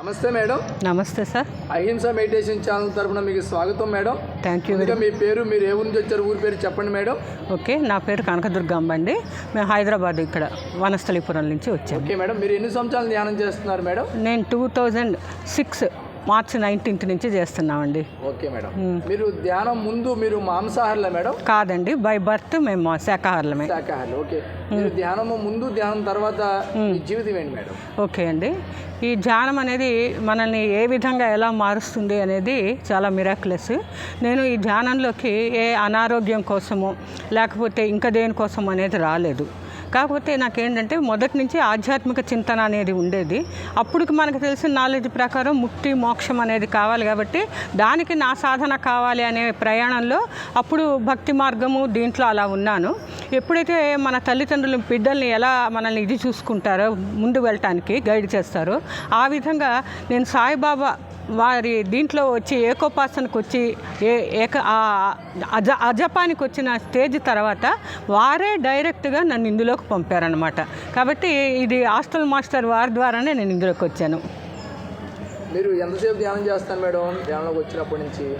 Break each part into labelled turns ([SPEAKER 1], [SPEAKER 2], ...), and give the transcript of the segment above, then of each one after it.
[SPEAKER 1] నమస్తే మేడం.
[SPEAKER 2] నమస్తే సార్.
[SPEAKER 1] అహింస మెడిటేషన్ ఛానల్ తరపున మీకు స్వాగతం మేడం.
[SPEAKER 2] థ్యాంక్ యూ
[SPEAKER 1] ఇంకా మీ పేరు మీరు ఏ ఊరి నుంచి వచ్చారు ఊరి పేరు చెప్పండి మేడం.
[SPEAKER 2] ఓకే నా పేరు కనకదుర్గమ్మ అండి. మేము హైదరాబాద్ ఇక్కడ వనస్థలిపురం నుంచి వచ్చాము.
[SPEAKER 1] ఓకే మేడం మీరు ఎన్ని సంవత్సరాలు ధ్యానం చేస్తున్నారు మేడం?
[SPEAKER 2] నేను two thousand six March nineteenth నుంచి చేస్తున్నామండి.
[SPEAKER 1] Okay madam. మీరు ధ్యానం ముందు మీరు మాంసాహారులే మేడం?
[SPEAKER 2] కాదండి బై బర్త్ మేము శాకాహారులమే.
[SPEAKER 1] శాకాహారులు ఓకే. మీరు ధ్యానము ముందు ధ్యానం తర్వాత జీవితం ఏంటి మేడం?
[SPEAKER 2] ఓకే అండి. ఈ ధ్యానం అనేది మనల్ని ఏ విధంగా ఎలా మారుస్తుంది అనేది చాలా మిరాక్లెస్ నేను ఈ ధ్యానంలోకి ఏ అనారోగ్యం కోసమో లేకపోతే ఇంకా దేనికోసం అనేది రాలేదు. కాకపోతే నాకేంటంటే మొదటి నుంచి ఆధ్యాత్మిక చింతన అనేది ఉండేది. అప్పుడు మనకు తెలిసిన నాలెడ్జ్ ప్రకారం ముక్తి మోక్షం అనేది కావాలి కాబట్టి దానికి నా సాధన కావాలి అనే ప్రయాణంలో అప్పుడు భక్తి మార్గము దీంట్లో అలా ఉన్నాను. ఎప్పుడైతే మన తల్లిదండ్రులు బిడ్డల్ని ఎలా మనల్ని ఇది చూసుకుంటారో ముందు వెళ్ళటానికి గైడ్ చేస్తారో ఆ విధంగా నేను సాయిబాబా వారి దీంట్లో వచ్చి ఏకోపాసనకు వచ్చి ఏ ఏక అజ అజపానికి వచ్చిన స్టేజ్ తర్వాత వారే డైరెక్ట్గా నన్ను ఇందులోకి పంపారనమాట కాబట్టి ఇది హాస్టల్ మాస్టర్ వారి ద్వారానే నేను ఇందులోకి వచ్చాను.
[SPEAKER 1] మీరు ఎంతసేపు ధ్యానం చేస్తాను మేడం? ధ్యానంలోకి వచ్చినప్పటి నుంచి?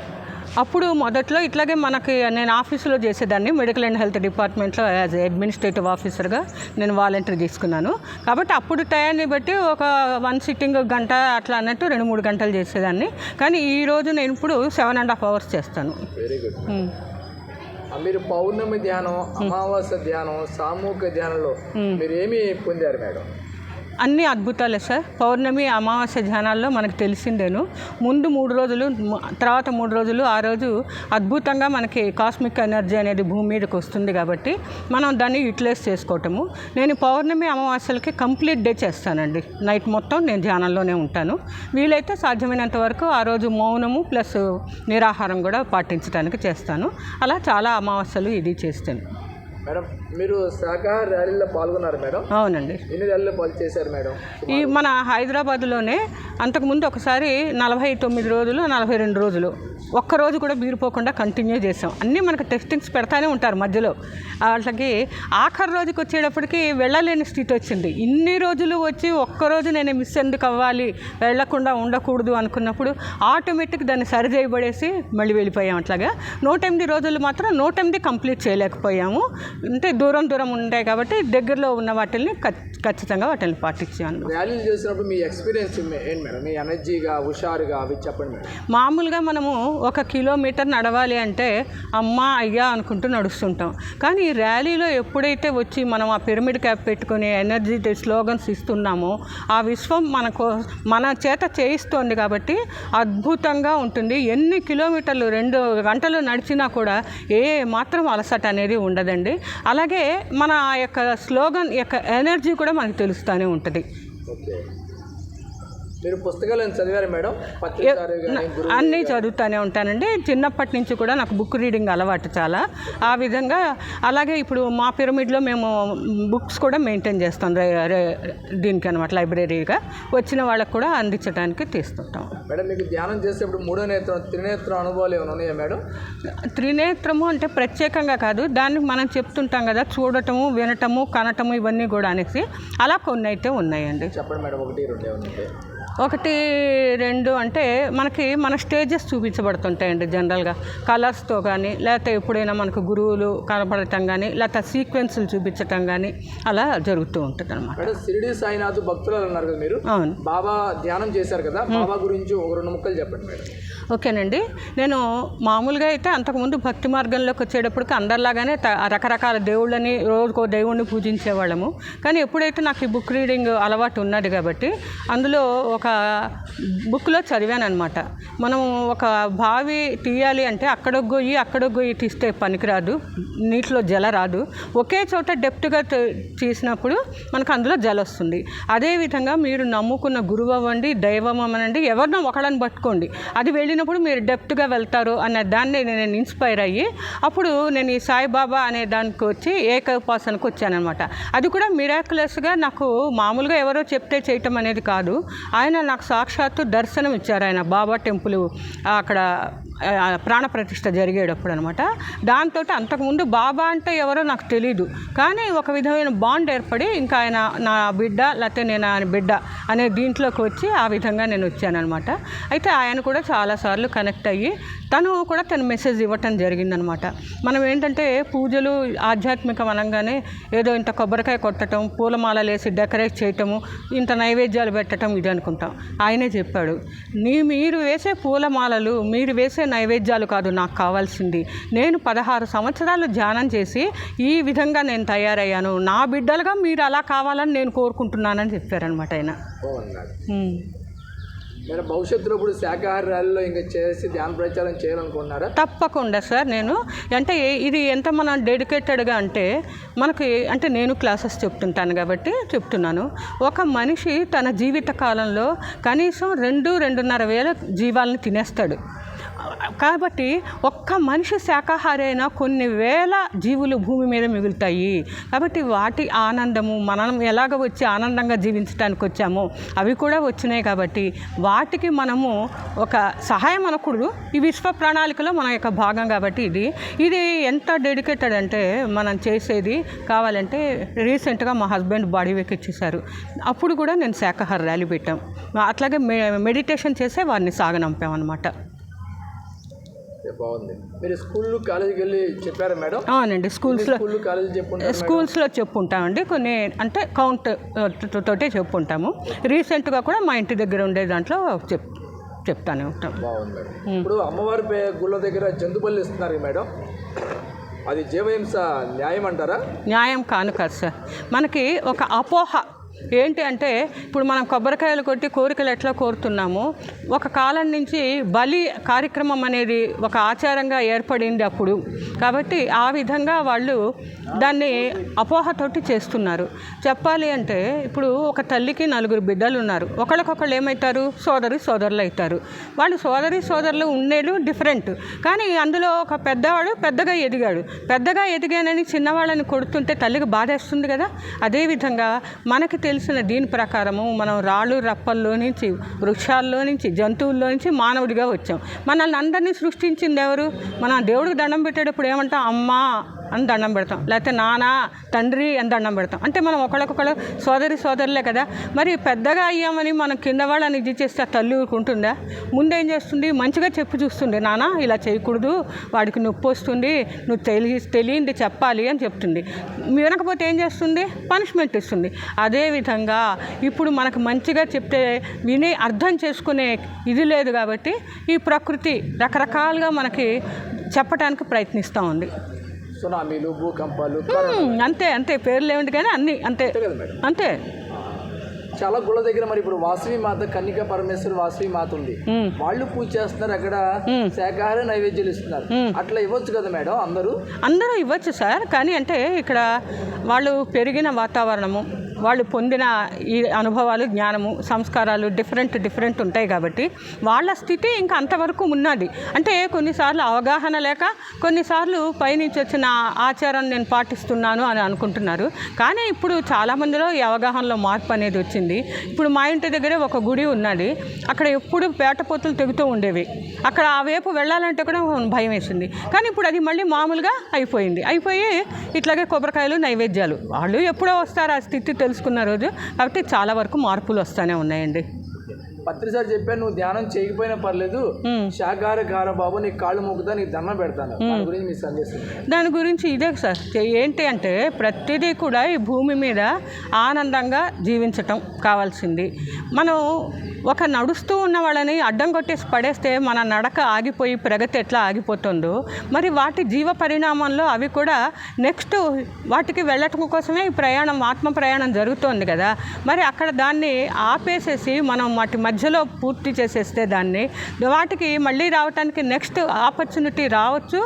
[SPEAKER 2] అప్పుడు మొదట్లో ఇట్లాగే మనకి నేను ఆఫీసులో చేసేదాన్ని మెడికల్ అండ్ హెల్త్ డిపార్ట్మెంట్లో యాజ్ అడ్మినిస్ట్రేటివ్ ఆఫీసర్గా నేను వాలంటీర్ తీసుకున్నాను. కాబట్టి అప్పుడు టయాన్ని బట్టి ఒక వన్ సిట్టింగ్ గంట అట్లా అన్నట్టు రెండు మూడు గంటలు చేసేదాన్ని. కానీ ఈ రోజు నేను ఇప్పుడు సెవెన్ అండ్ హాఫ్ అవర్స్ చేస్తాను.
[SPEAKER 1] Very good
[SPEAKER 2] um.
[SPEAKER 1] మీరు పౌర్ణమి ధ్యానం అమావాస్య ధ్యానం సామూహిక ధ్యానంలో మీరు ఏమి పొందారు మేడం?
[SPEAKER 2] అన్ని అద్భుతాలే సార్. పౌర్ణమి అమావాస్య ధ్యానాల్లో మనకు తెలిసిందేను. ముందు మూడు రోజులు తర్వాత మూడు రోజులు ఆ రోజు అద్భుతంగా మనకి కాస్మిక్ ఎనర్జీ అనేది భూమి మీదకి వస్తుంది కాబట్టి మనం దాన్ని యూటిలైజ్ చేసుకోవటము. నేను పౌర్ణమి అమావాస్యలకి కంప్లీట్ డే చేస్తానండి. నైట్ మొత్తం నేను ధ్యానంలోనే ఉంటాను. వీలైతే సాధ్యమైనంత వరకు ఆ రోజు మౌనము ప్లస్ నిరాహారం కూడా పాటించడానికి చేస్తాను. అలా చాలా అమావాస్యలు ఇది చేస్తాను.
[SPEAKER 1] మేడం మీరు ర్యాలీలో పాల్గొన్నారు మేడం.
[SPEAKER 2] అవునండి.
[SPEAKER 1] ఎన్ని ర్యాలీలో పాలు చేశారు మేడం?
[SPEAKER 2] ఈ మన హైదరాబాద్లోనే అంతకుముందు ఒకసారి నలభై తొమ్మిది రోజులు నలభై రెండు రోజులు. ఒక్క రోజు కూడా బీరిపోకుండా కంటిన్యూ చేసాం. అన్నీ మనకు టెస్టింగ్స్ పెడతానే ఉంటారు మధ్యలో. వాళ్ళకి ఆఖరి రోజుకి వచ్చేటప్పటికి వెళ్ళలేని స్థితి వచ్చింది. ఇన్ని రోజులు వచ్చి ఒక్కరోజు నేను మిస్ ఎందుకు అవ్వాలి? వెళ్ళకుండా ఉండకూడదు అనుకున్నప్పుడు ఆటోమేటిక్ దాన్ని సరిచేయబడేసి మళ్ళీ వెళ్ళిపోయాం అట్లాగా. నూట ఎనిమిది రోజులు మాత్రం నూట ఎనిమిది కంప్లీట్ చేయలేకపోయాము. అంటే దూరం దూరం ఉంటాయి కాబట్టి దగ్గరలో ఉన్న వాటిని ఖచ్చితంగా వాటిని పాటించాను
[SPEAKER 1] ర్యాలీలు చేసినప్పుడు మీ ఎక్స్పీరియన్స్ ఏంటి మేడం? మీ ఎనర్జీగా హుషారుగా అవి చెప్పండి
[SPEAKER 2] మామూలుగా మనము ఒక కిలోమీటర్ నడవాలి అంటే అమ్మ అయ్యా అనుకుంటూ నడుస్తుంటాం. కానీ ఈ ర్యాలీలో ఎప్పుడైతే వచ్చి మనం ఆ పిరమిడ్ క్యాప్ పెట్టుకుని ఎనర్జీ స్లోగన్స్ ఇస్తున్నామో ఆ విశ్వం మనకు మన చేత చేయిస్తోంది కాబట్టి అద్భుతంగా ఉంటుంది. ఎన్ని కిలోమీటర్లు రెండు గంటలు నడిచినా కూడా ఏ మాత్రం అలసట అనేది ఉండదండి. అలాగే మన యొక్క స్లోగన్ యొక్క ఎనర్జీ కూడా మనకు తెలుస్తూనే ఉంటుంది.
[SPEAKER 1] మీరు పుస్తకాలు ఏమైనా చదివారా మేడం?
[SPEAKER 2] అన్నీ చదువుతూనే ఉంటానండి. చిన్నప్పటి నుంచి కూడా నాకు బుక్ రీడింగ్ అలవాటు చాలా. ఆ విధంగా అలాగే ఇప్పుడు మా పిరమిడ్లో మేము బుక్స్ కూడా మెయింటైన్ చేస్తాం. దీనికి అనమాట లైబ్రరీగా. వచ్చిన వాళ్ళకు కూడా అందించడానికి తీస్తుంటాం.
[SPEAKER 1] మేడం మీకు ధ్యానం చేసేప్పుడు మూడో నేత్రం త్రినేత్రం అనుభవాలు ఏమైనా ఉన్నాయా మేడం?
[SPEAKER 2] త్రినేత్రము అంటే ప్రత్యేకంగా కాదు. దాన్ని మనం చెప్తుంటాం కదా చూడటము వినటము కనటము ఇవన్నీ కూడా అనేసి. అలా కొన్ని అయితే ఉన్నాయండి.
[SPEAKER 1] చెప్పండి మేడం ఒకటి రెండు
[SPEAKER 2] ఒకటి రెండు అంటే మనకి మన స్టేజెస్ చూపించబడుతుంటాయండి జనరల్గా. కలర్స్తో కానీ లేకపోతే ఎప్పుడైనా మనకు గురువులు కనపడటం కానీ లేకపోతే సీక్వెన్స్లు చూపించటం కానీ అలా జరుగుతూ ఉంటుంది అనమాట
[SPEAKER 1] షిరిడి సాయినాథ్ భక్తులు అన్నారు కదా మీరు?
[SPEAKER 2] అవును.
[SPEAKER 1] బాబా ధ్యానం చేశారు కదా? బాబా గురించి ఒక రెండు ముక్కలు చెప్పండి మేడం.
[SPEAKER 2] ఓకేనండి. నేను మామూలుగా అయితే అంతకుముందు భక్తి మార్గంలోకి వచ్చేటప్పటికి అందరిలాగానే రకరకాల దేవుళ్ళని రోజుకో దేవుణ్ణి పూజించేవాళ్ళము. కానీ ఎప్పుడైతే నాకు ఈ బుక్ రీడింగ్ అలవాటు ఉన్నది కాబట్టి అందులో ఒక బుక్లో చదివాను అనమాట మనం ఒక బావి తీయాలి అంటే అక్కడ గొయ్యి అక్కడ గొయ్యి తీస్తే పనికిరాదు నీటిలో జల రాదు. ఒకే చోట డెప్త్గా తీసినప్పుడు మనకు అందులో జల వస్తుంది. అదేవిధంగా మీరు నమ్ముకున్న గురువు అవ్వండి దైవం అవ్వనండి ఎవరినో ఒకళ్ళని పట్టుకోండి. అది వెళ్ళిన వెళ్ళినప్పుడు మీరు డెప్త్గా వెళ్తారు అనే దాన్ని నేను ఇన్స్పైర్ అయ్యి అప్పుడు నేను ఈ సాయిబాబా అనే దానికి వచ్చి ఏకోపాసనకు వచ్చానమాట అది కూడా మిరాకులస్గా నాకు మామూలుగా ఎవరో చెప్తే చేయటం అనేది కాదు. ఆయన నాకు సాక్షాత్తు దర్శనం ఇచ్చారు ఆయన బాబా టెంపుల్ అక్కడ ప్రాణ ప్రతిష్ట జరిగేటప్పుడు అనమాట దాంతో అంతకుముందు బాబా అంటే ఎవరో నాకు తెలియదు కానీ ఒక విధమైన బాండ్ ఏర్పడి ఇంకా ఆయన నా బిడ్డ లేకపోతే నేను ఆయన బిడ్డ అనే దీంట్లోకి వచ్చి ఆ విధంగా నేను వచ్చానమాట అయితే ఆయన కూడా చాలాసార్లు కనెక్ట్ అయ్యి తను కూడా తన మెసేజ్ ఇవ్వటం జరిగిందనమాట. మనం ఏంటంటే పూజలు ఆధ్యాత్మికం అనగానే ఏదో ఇంత కొబ్బరికాయ కొట్టడం పూలమాలలు వేసి డెకరేట్ చేయటము ఇంత నైవేద్యాలు పెట్టడం ఇది అనుకుంటాం. ఆయనే చెప్పాడు నీ మీరు వేసే పూలమాలలు మీరు వేసే నైవేద్యాలు కాదు నాకు కావాల్సింది. నేను పదహారు సంవత్సరాలు ధ్యానం చేసి ఈ విధంగా నేను తయారయ్యాను. నా బిడ్డలుగా మీరు అలా కావాలని నేను కోరుకుంటున్నానని చెప్పారనమాట ఆయన.
[SPEAKER 1] మీరు భవిష్యత్తులో ఇప్పుడు శాకాహార ర్యాలీలో ఇంకా చేసి ధ్యాన ప్రచారం చేయాలనుకున్నారా
[SPEAKER 2] తప్పకుండా సార్ నేను అంటే ఇది ఎంత మనం డెడికేటెడ్గా అంటే మనకి అంటే నేను క్లాసెస్ చెప్తుంటాను కాబట్టి చెప్తున్నాను. ఒక మనిషి తన జీవిత కాలంలో కనీసం రెండు రెండున్నర వేల జీవాలను తినేస్తాడు. కాబట్టి ఒక్క మనిషి శాకాహారి కొన్ని వేల జీవులు భూమి మీద మిగులుతాయి. కాబట్టి వాటి ఆనందము మనం ఎలాగ వచ్చి ఆనందంగా జీవించడానికి వచ్చామో అవి కూడా వచ్చినాయి కాబట్టి వాటికి మనము ఒక సహాయం అనకూడదు. ఈ విశ్వ ప్రణాళికలో మన యొక్క భాగం కాబట్టి ఇది. ఇది ఎంత డెడికేటెడ్ అంటే మనం చేసేది కావాలంటే రీసెంట్గా మా హస్బెండ్ బాడీ వెక్ ఇచ్చేసారు అప్పుడు కూడా నేను శాకాహార ర్యాలీ పెట్టాం. అట్లాగే మె మెడిటేషన్ చేసే వారిని సాగనంపామన్నమాట అనమాట
[SPEAKER 1] బాగుంది. మీరు స్కూల్ కాలేజీకి వెళ్ళి చెప్పారా మేడం?
[SPEAKER 2] అవునండి స్కూల్స్లో
[SPEAKER 1] స్కూల్ కాలేజీ చెప్పుంటారు
[SPEAKER 2] స్కూల్స్లో చెప్పుంటామండి. కొన్ని అంటే కౌంట్ తోటే చెప్పుంటాము. రీసెంట్గా కూడా మా ఇంటి దగ్గర ఉండే దాంట్లో చెప్ చెప్తానే ఉంటాం.
[SPEAKER 1] బాగుంది మేడం. ఇప్పుడు అమ్మవారి పే- గుళ్ళ దగ్గర జంతుబలి ఇస్తున్నారు మేడం. అది జీవహింస న్యాయం అంటారా?
[SPEAKER 2] న్యాయం కాను కాదు సార్. మనకి ఒక అపోహ ఏంటి అంటే ఇప్పుడు మనం కొబ్బరికాయలు కొట్టి కోరికలు ఎట్లా కోరుతున్నామో ఒక కాలం నుంచి బలి కార్యక్రమం అనేది ఒక ఆచారంగా ఏర్పడింది అప్పుడు కాబట్టి ఆ విధంగా వాళ్ళు దాన్ని అపోహతోటి చేస్తున్నారు. చెప్పాలి అంటే ఇప్పుడు ఒక తల్లికి నలుగురు బిడ్డలు ఉన్నారు. ఒకళ్ళకొకళ్ళు ఏమవుతారు సోదరి సోదరులు అవుతారు వాళ్ళు సోదరి సోదరులు ఉండేది డిఫరెంట్ కానీ అందులో ఒక పెద్దవాడు పెద్దగా ఎదిగాడు. పెద్దగా ఎదిగానని చిన్నవాళ్ళని కొడుతుంటే తల్లికి బాధేస్తుంది కదా? అదేవిధంగా మనకి తెలిసిన దీని ప్రకారము మనం రాళ్ళు రప్పల్లో నుంచి వృక్షాల్లో నుంచి జంతువుల్లో నుంచి మానవుడిగా వచ్చాం. మనల్ని అందరినీ సృష్టించింది ఎవరు? మనం దేవుడికి దండం పెట్టేటప్పుడు ఏమంటాం? అమ్మా! అని దండం పెడతాం. లేకపోతే నాన్న తండ్రి అని దండం పెడతాం. అంటే మనం ఒకళ్ళకొకళ్ళు సోదరి సోదరులే కదా. మరి పెద్దగా అయ్యామని మనం కింద వాళ్ళని ఇది చేస్తే తల్లి ఊరుకుంటుందా? ముందేం చేస్తుంది? మంచిగా చెప్పు చూస్తుంది. నాన్న ఇలా చేయకూడదు. వాడికి నొప్పి వస్తుంది. నువ్వు తెలియ తెలియంది చెప్పాలి అని చెప్తుంది. వినకపోతే ఏం చేస్తుంది? పనిష్మెంట్ ఇస్తుంది. అదేవిధంగా ఇప్పుడు మనకు మంచిగా చెప్తే విని అర్థం చేసుకునే ఇది లేదు కాబట్టి ఈ ప్రకృతి రకరకాలుగా మనకి చెప్పడానికి ప్రయత్నిస్తూ ఉంది.
[SPEAKER 1] సునామీలు భూకంపాలు
[SPEAKER 2] అంతే అంతే. పేర్లు ఏమిటి కానీ అన్నీ అంతే.
[SPEAKER 1] అంతే చాలా గుళ్ళ దగ్గర మరి ఇప్పుడు వాసవి మాత కన్నిక పరమేశ్వరి వాసవి మాత ఉంది. వాళ్ళు పూజ చేస్తున్నారు అక్కడ శాకాహార నైవేద్యాలు ఇస్తున్నారు. అట్లా ఇవ్వచ్చు కదా మేడం అందరూ?
[SPEAKER 2] అందరూ ఇవ్వచ్చు సార్ కానీ అంటే ఇక్కడ వాళ్ళు పెరిగిన వాతావరణము వాళ్ళు పొందిన ఈ అనుభవాలు జ్ఞానము సంస్కారాలు డిఫరెంట్ డిఫరెంట్ ఉంటాయి కాబట్టి వాళ్ళ స్థితి ఇంకా అంతవరకు ఉన్నది. అంటే కొన్నిసార్లు అవగాహన లేక కొన్నిసార్లు పైనుంచి వచ్చిన ఆచారం నేను పాటిస్తున్నాను అని అనుకుంటున్నారు. కానీ ఇప్పుడు చాలామందిలో ఈ అవగాహనలో మార్పు అనేది వచ్చింది. ఇప్పుడు మా ఇంటి దగ్గరే ఒక గుడి ఉన్నది. అక్కడ ఎప్పుడు పేటపోతులు తెగుతూ ఉండేవి. అక్కడ ఆ వైపు వెళ్ళాలంటే కూడా భయం వేసింది. కానీ ఇప్పుడు అది మళ్ళీ మామూలుగా అయిపోయింది. అయిపోయి ఇట్లాగే కొబ్బరికాయలు నైవేద్యాలు. వాళ్ళు ఎప్పుడో వస్తారు ఆ స్థితి తెలుసుకున్న రోజు. కాబట్టి చాలా వరకు మార్పులు వస్తూనే ఉన్నాయండి.
[SPEAKER 1] పత్రిసారి చెప్పాను నువ్వు ధ్యానం చేయకపోయినా పర్లేదు.
[SPEAKER 2] మ్మ్.
[SPEAKER 1] శాకాహార కార బాబు నీ కాళ్ళు మొక్కుతా నీకు దండం పెడతాను. దాని గురించి మీ సందేశం.
[SPEAKER 2] దాని గురించి ఇదే సార్. ఏంటి అంటే ప్రతిదీ కూడా ఈ భూమి మీద ఆనందంగా జీవించటం కావాల్సింది. మనం ఒక నడుస్తూ ఉన్న వాళ్ళని అడ్డం కొట్టేసి పడేస్తే మన నడక ఆగిపోయి ప్రగతి ఎట్లా ఆగిపోతుందో మరి వాటి జీవ పరిణామంలో అవి కూడా నెక్స్ట్ వాటికి వెళ్ళటం కోసమే ఈ ప్రయాణం ఆత్మ ప్రయాణం జరుగుతోంది కదా. మరి అక్కడ దాన్ని ఆపేసేసి మనం వాటి మధ్యలో పూర్తి చేసేస్తే దాన్ని వాటికి మళ్ళీ రావటానికి నెక్స్ట్ ఆపర్చునిటీ రావచ్చు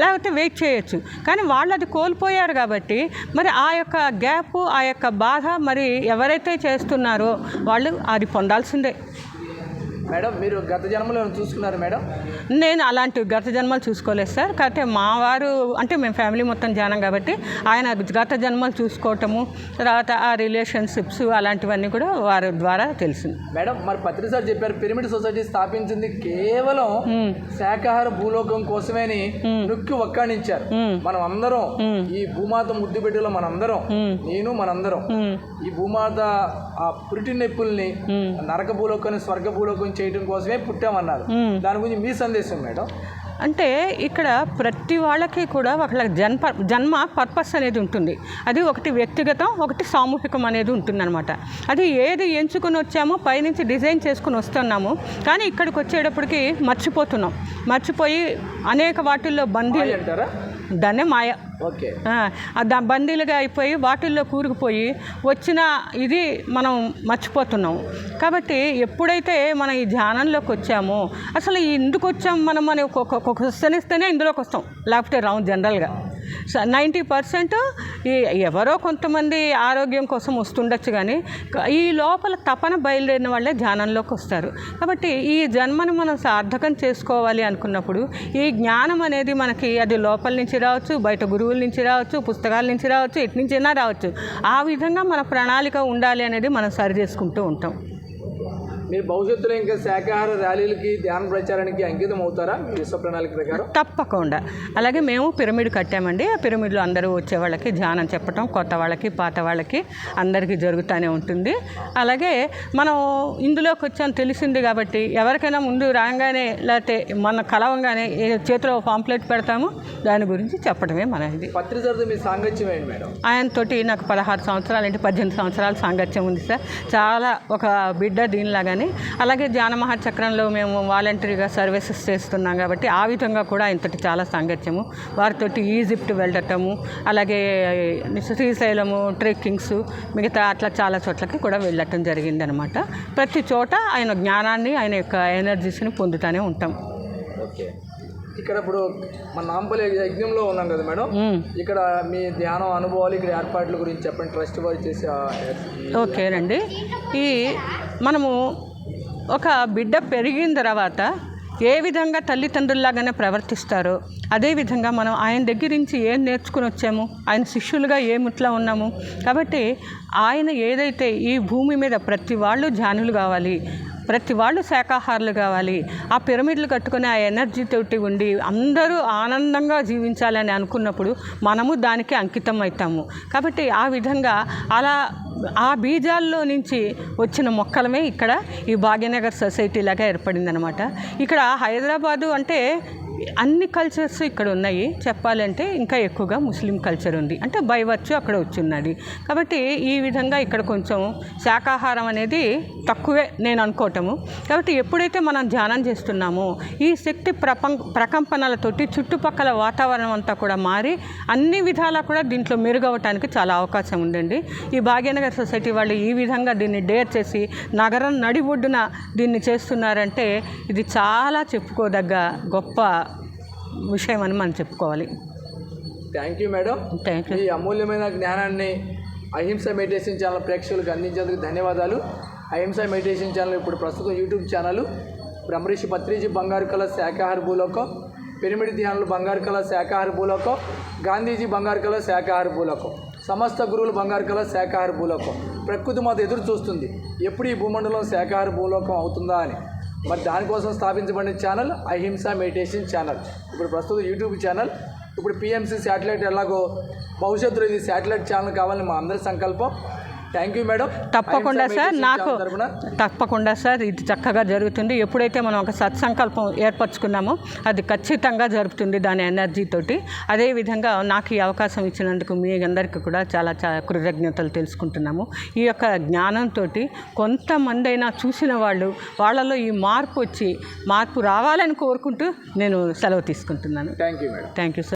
[SPEAKER 2] లేకపోతే వెయిట్ చేయొచ్చు. కానీ వాళ్ళు అది కోల్పోయారు కాబట్టి మరి ఆ యొక్క గ్యాప్ ఆ యొక్క బాధ మరి ఎవరైతే చేస్తున్నారో వాళ్ళు అది పొందాల్సిందే.
[SPEAKER 1] మేడం మీరు గత జన్మలో చూసుకున్నారు మేడం?
[SPEAKER 2] నేను అలాంటి గత జన్మలు చూసుకోలేదు సార్. కాకపోతే మా వారు అంటే మేము ఫ్యామిలీ మొత్తం జానం కాబట్టి ఆయన గత జన్మలు చూసుకోవటము తర్వాత ఆ రిలేషన్షిప్స్ అలాంటివన్నీ కూడా వారి ద్వారా తెలిసింది.
[SPEAKER 1] మేడం మరి పత్రి సార్ చెప్పారు పిరమిడ్ సొసైటీ స్థాపించింది కేవలం శాకాహార భూలోకం కోసమేని నొక్కి ఒక్కాణించారు. మనం అందరం ఈ భూమాత ముద్దు బిడ్డలో మనందరం నేను మనందరం. ఈ భూమాత ఆ పురిటి నొప్పుల్ని నరక భూలోకం స్వర్గ భూలోకం చేయడం కోసమే పుట్టామన్నారు. దాని గురించి మీ సందేశం మేడం?
[SPEAKER 2] అంటే ఇక్కడ ప్రతి వాళ్ళకి కూడా వాళ్ళ జన్మ జన్మ పర్పస్ అనేది ఉంటుంది. అది ఒకటి వ్యక్తిగతం ఒకటి సామూహికం అనేది ఉంటుందన్నమాట. అది ఏది ఎంచుకొని వచ్చామో పైనుంచి డిజైన్ చేసుకుని వస్తున్నాము. కానీ ఇక్కడికి వచ్చేటప్పటికి మర్చిపోతున్నాం. మర్చిపోయి అనేక వాటిల్లో బందీ
[SPEAKER 1] అంటారా?
[SPEAKER 2] దాన్నే మాయ.
[SPEAKER 1] ఓకే.
[SPEAKER 2] దా బందీలుగా అయిపోయి వాటిల్లో కూరుకుపోయి వచ్చిన ఇది మనం మర్చిపోతున్నాం. కాబట్టి ఎప్పుడైతే మనం ఈ ధ్యానంలోకి వచ్చామో అసలు ఎందుకు వచ్చాం మనం అని ఒక ఒక క్వశ్చన్ ఇస్తేనే ఇందులోకి వస్తాం. లేకపోతే రావు జనరల్గా. నైంటీ పర్సెంట్ ఈ ఎవరో కొంతమంది ఆరోగ్యం కోసం వస్తుండొచ్చు కానీ ఈ లోపల తపన బయలుదేరిన వాళ్ళే ధ్యానంలోకి వస్తారు. కాబట్టి ఈ జన్మను మనం సార్థకం చేసుకోవాలి అనుకున్నప్పుడు ఈ జ్ఞానం అనేది మనకి అది లోపల నుంచి రావచ్చు బయట గురువుల నుంచి రావచ్చు పుస్తకాల నుంచి రావచ్చు ఎటు నుంచైనా రావచ్చు. ఆ విధంగా మన ప్రణాళిక ఉండాలి అనేది మనం సరి చేసుకుంటూ ఉంటాం.
[SPEAKER 1] మీరు భవిష్యత్తులో ఇంకా శాకాహార ర్యాలీలకి ధ్యాన ప్రచారానికి అంకితం అవుతారా మీ విశ్వ ప్రణాళిక ప్రకారం?
[SPEAKER 2] తప్పకుండా. అలాగే మేము పిరమిడ్ కట్టామండి. ఆ పిరమిడ్లో అందరూ వచ్చే వాళ్ళకి ధ్యానం చెప్పటం కొత్త వాళ్ళకి పాత వాళ్ళకి అందరికీ జరుగుతూనే ఉంటుంది. అలాగే మనం ఇందులోకి వచ్చాం తెలిసింది కాబట్టి ఎవరికైనా ముందు రాగానే లేకపోతే మన కలవంగానే ఏ చేతిలో పాంప్లెట్ పెడతాము దాని గురించి చెప్పడమే మన ఇది
[SPEAKER 1] పత్రి సార్తో మీ సాంగత్యం ఏంటి మేడం?
[SPEAKER 2] ఆయనతోటి నాకు పదహారు సంవత్సరాలు అంటే పద్దెనిమిది సంవత్సరాల సాంగత్యం ఉంది సార్. చాలా ఒక బిడ్డ దీనిలాగానే అలాగే ధ్యాన మహాచక్రంలో మేము వాలంటరీగా సర్వీసెస్ చేస్తున్నాం కాబట్టి ఆ విధంగా కూడా ఆయనతోటి చాలా సాంగత్యము. వారితోటి ఈజిప్ట్ వెళ్ళటము అలాగే శ్రీశైలము ట్రెక్కింగ్స్ మిగతా అట్లా చాలా చోట్లకి కూడా వెళ్ళటం జరిగిందనమాట. ప్రతి చోట ఆయన జ్ఞానాన్ని ఆయన యొక్క ఎనర్జీస్ని పొందుతూనే ఉంటాం.
[SPEAKER 1] ఓకే. ఇక్కడ ఇప్పుడు మన నాంపల్లి యజ్ఞంలో ఉన్నాం కదా మేడం. ఇక్కడ మీ ధ్యానం అనుభవాలు ఇక్కడ ఏర్పాట్ల గురించి చెప్పండి. ట్రస్ట్ వారు చేసే
[SPEAKER 2] ఓకేనండి ఈ మనము ఒక బిడ్డ పెరిగిన తర్వాత ఏ విధంగా తల్లిదండ్రుల్లాగానే ప్రవర్తిస్తారో అదేవిధంగా మనం ఆయన దగ్గర నుంచి ఏం నేర్చుకుని వచ్చాము ఆయన శిష్యులుగా ఏమిట్లా ఉన్నాము. కాబట్టి ఆయన ఏదైతే ఈ భూమి మీద ప్రతి వాళ్ళు ధ్యానులు కావాలి ప్రతి వాళ్ళు శాకాహారులు కావాలి ఆ పిరమిడ్లు కట్టుకుని ఆ ఎనర్జీ తోటి ఉండి అందరూ ఆనందంగా జీవించాలని అనుకున్నప్పుడు మనము దానికి అంకితం అవుతాము. కాబట్టి ఆ విధంగా అలా ఆ బీజాల్లో నుంచి వచ్చిన మొక్కలమే ఇక్కడ ఈ భాగ్యనగర్ సొసైటీ లాగా ఏర్పడిందనమాట. ఇక్కడ హైదరాబాదు అంటే అన్ని కల్చర్స్ ఇక్కడ ఉన్నాయి. చెప్పాలంటే ఇంకా ఎక్కువగా ముస్లిం కల్చర్ ఉంది. అంటే బైవచ్చు అక్కడ వచ్చిన్నది కాబట్టి ఈ విధంగా ఇక్కడ కొంచెం శాకాహారం అనేది తక్కువే నేను అనుకోవటము. కాబట్టి ఎప్పుడైతే మనం ధ్యానం చేస్తున్నామో ఈ శక్తి ప్రపం ప్రకంపనలతోటి చుట్టుపక్కల వాతావరణం అంతా కూడా మారి అన్ని విధాలా కూడా దీంట్లో మెరుగవటానికి చాలా అవకాశం ఉందండి. ఈ భాగ్యనగర్ సొసైటీ వాళ్ళు ఈ విధంగా దీన్ని డేర్ చేసి నగరం నడి ఒడ్డున దీన్ని చేస్తున్నారంటే ఇది చాలా చెప్పుకోదగ్గ గొప్ప విషయం అని మనం చెప్పుకోవాలి.
[SPEAKER 1] Thank you madam
[SPEAKER 2] thank you
[SPEAKER 1] ఈ అమూల్యమైన జ్ఞానాన్ని అహింస మెడిటేషన్ ఛానల్ ప్రేక్షకులకు అందించేందుకు ధన్యవాదాలు. అహింస మెడిటేషన్ ఛానల్ ఇప్పుడు ప్రస్తుతం యూట్యూబ్ ఛానల్ బ్రహ్మరిషి పత్రిజీ బంగారు కళ శాకాహార భూలోకం పిరమిడ్ ధ్యానులు బంగారు కళ శాకాహార భూలోకం గాంధీజీ బంగారు కళ శాకాహార భూలోకం సమస్త గురువులు బంగారు కళ శాకాహార భూలోకం. ప్రకృతి మాత ఎదురు చూస్తుంది. ఎప్పుడు ఈ భూమండలం శాకాహార భూలోకం అవుతుందా అని. మరి దానికోసం స్థాపించబడిన ఛానల్ అహింస మెడిటేషన్ ఛానల్. ఇప్పుడు ప్రస్తుతం యూట్యూబ్ ఛానల్. ఇప్పుడు పిఎంసీ శాటిలైట్ ఎలాగో భవిష్యత్తులో ఇది శాటిలైట్ ఛానల్ కావాలని మా అందరి సంకల్పం. థ్యాంక్ యూ మేడం
[SPEAKER 2] తప్పకుండా సార్ నాకు తప్పకుండా సార్ ఇది చక్కగా జరుగుతుంది. ఎప్పుడైతే మనం ఒక సత్సంకల్పం ఏర్పరచుకున్నామో అది ఖచ్చితంగా జరుగుతుంది దాని ఎనర్జీ తోటి. అదేవిధంగా నాకు ఈ అవకాశం ఇచ్చినందుకు మీ అందరికీ కూడా చాలా చాలా కృతజ్ఞతలు తెలుసుకుంటున్నాము. ఈ యొక్క జ్ఞానంతో కొంతమంది అయినా చూసిన వాళ్ళు వాళ్ళలో ఈ మార్పు వచ్చి మార్పు రావాలని కోరుకుంటూ నేను సెలవు తీసుకుంటున్నాను.
[SPEAKER 1] Thank you madam
[SPEAKER 2] thank you sir